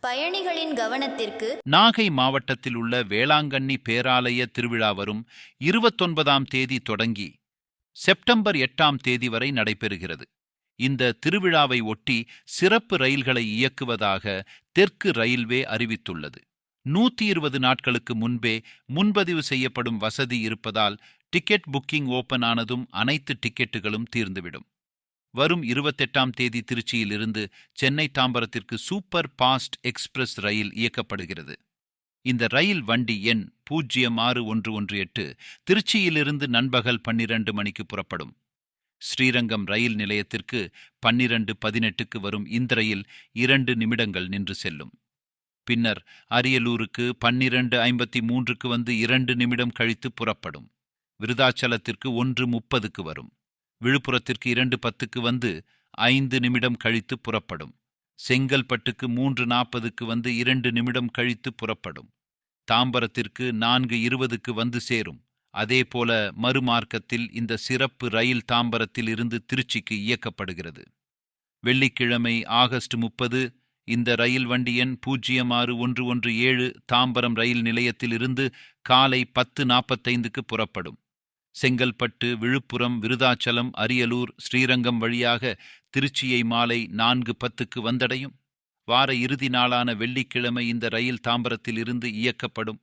பயணிகளின் கவனத்திற்கு நாகை மாவட்டத்தில் உள்ள வேளாங்கண்ணி பேராலய திருவிழா வரும் இருபத்தொன்பதாம் தேதி தொடங்கி செப்டம்பர் எட்டாம் தேதி வரை நடைபெறுகிறது. இந்த திருவிழாவை ஒட்டி சிறப்பு ரயில்களை இயக்குவதாக தெற்கு ரயில்வே அறிவித்துள்ளது. நூத்தி இருபது நாட்களுக்கு முன்பே முன்பதிவு செய்யப்படும் வசதி இருப்பதால் டிக்கெட் புக்கிங் ஓபன் ஆனதும் அனைத்து டிக்கெட்டுகளும் தீர்ந்துவிடும். வரும் இருபத்தெட்டாம் தேதி திருச்சியிலிருந்து சென்னை தாம்பரத்திற்கு சூப்பர் பாஸ்ட் எக்ஸ்பிரஸ் ரயில் இயக்கப்படுகிறது. இந்த ரயில் வண்டி எண் பூஜ்ஜியம் ஆறு ஒன்று ஒன்று எட்டு திருச்சியிலிருந்து நண்பகல் பன்னிரண்டு மணிக்கு புறப்படும். ஸ்ரீரங்கம் ரயில் நிலையத்திற்கு பன்னிரண்டு பதினெட்டுக்கு வரும் இந்த ரயில் இரண்டு நிமிடங்கள் நின்று செல்லும். பின்னர் அரியலூருக்கு பன்னிரண்டு ஐம்பத்தி மூன்றுக்கு வந்து இரண்டு நிமிடம் கழித்து புறப்படும். விருதாச்சலத்திற்கு ஒன்று முப்பதுக்கு வரும். விழுப்புரத்திற்கு இரண்டு பத்துக்கு வந்து ஐந்து நிமிடம் கழித்து புறப்படும். செங்கல்பட்டுக்கு மூன்று நாற்பதுக்கு வந்து இரண்டு நிமிடம் கழித்து புறப்படும். தாம்பரத்திற்கு நான்கு இருபதுக்கு வந்து சேரும். அதேபோல மறுமார்க்கத்தில் இந்த சிறப்பு ரயில் தாம்பரத்தில் இருந்து திருச்சிக்கு இயக்கப்படுகிறது. வெள்ளிக்கிழமை ஆகஸ்ட் முப்பது இந்த ரயில் வண்டி எண் பூஜ்ஜியம் ஆறு ஒன்று ஒன்று ஏழு தாம்பரம் ரயில் நிலையத்திலிருந்து காலை பத்து நாற்பத்தைந்துக்கு புறப்படும். செங்கல்பட்டு விழுப்புரம் விருதாச்சலம் அரியலூர் ஸ்ரீரங்கம் வழியாக திருச்சியை மாலை நான்கு பத்துக்கு வந்தடையும். வார இறுதி நாளான வெள்ளிக்கிழமை இந்த ரயில் தாம்பரத்தில் இருந்து இயக்கப்படும்.